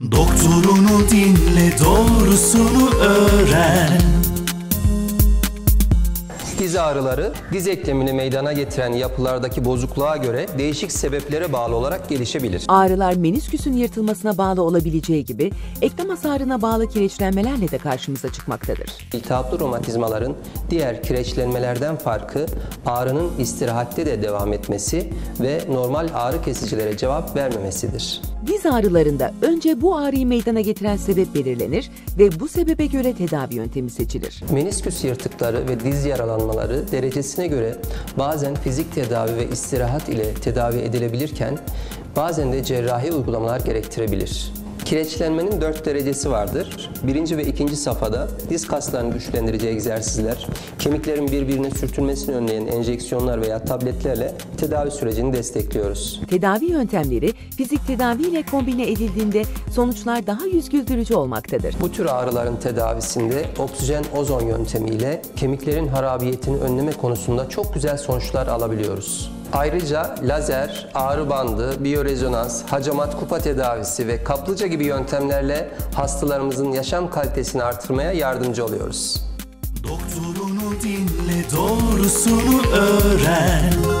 Doktorunu dinle doğrusunu öğren Diz ağrıları, diz eklemini meydana getiren yapılardaki bozukluğa göre değişik sebeplere bağlı olarak gelişebilir. Ağrılar menisküsün yırtılmasına bağlı olabileceği gibi eklem hasarına bağlı kireçlenmelerle de karşımıza çıkmaktadır. İltihaplı romatizmaların diğer kireçlenmelerden farkı ağrının istirahatte de devam etmesi ve normal ağrı kesicilere cevap vermemesidir. Diz ağrılarında önce bu ağrıyı meydana getiren sebep belirlenir ve bu sebebe göre tedavi yöntemi seçilir. Menisküs yırtıkları ve diz yaralanmaları derecesine göre bazen fizik tedavi ve istirahat ile tedavi edilebilirken bazen de cerrahi uygulamalar gerektirebilir. Kireçlenmenin dört derecesi vardır. Birinci ve ikinci safhada diz kaslarını güçlendirici egzersizler, kemiklerin birbirine sürtünmesini önleyen enjeksiyonlar veya tabletlerle tedavi sürecini destekliyoruz. Tedavi yöntemleri fizik tedavi ile kombine edildiğinde sonuçlar daha yüz güldürücü olmaktadır. Bu tür ağrıların tedavisinde oksijen ozon yöntemiyle kemiklerin harabiyetini önleme konusunda çok güzel sonuçlar alabiliyoruz. Ayrıca lazer, ağrı bandı, biyorezonans, hacamat kupa tedavisi ve kaplıca gibi yöntemlerle hastalarımızın yaşam kalitesini artırmaya yardımcı oluyoruz. Doktorunu dinle doğrusunu öğren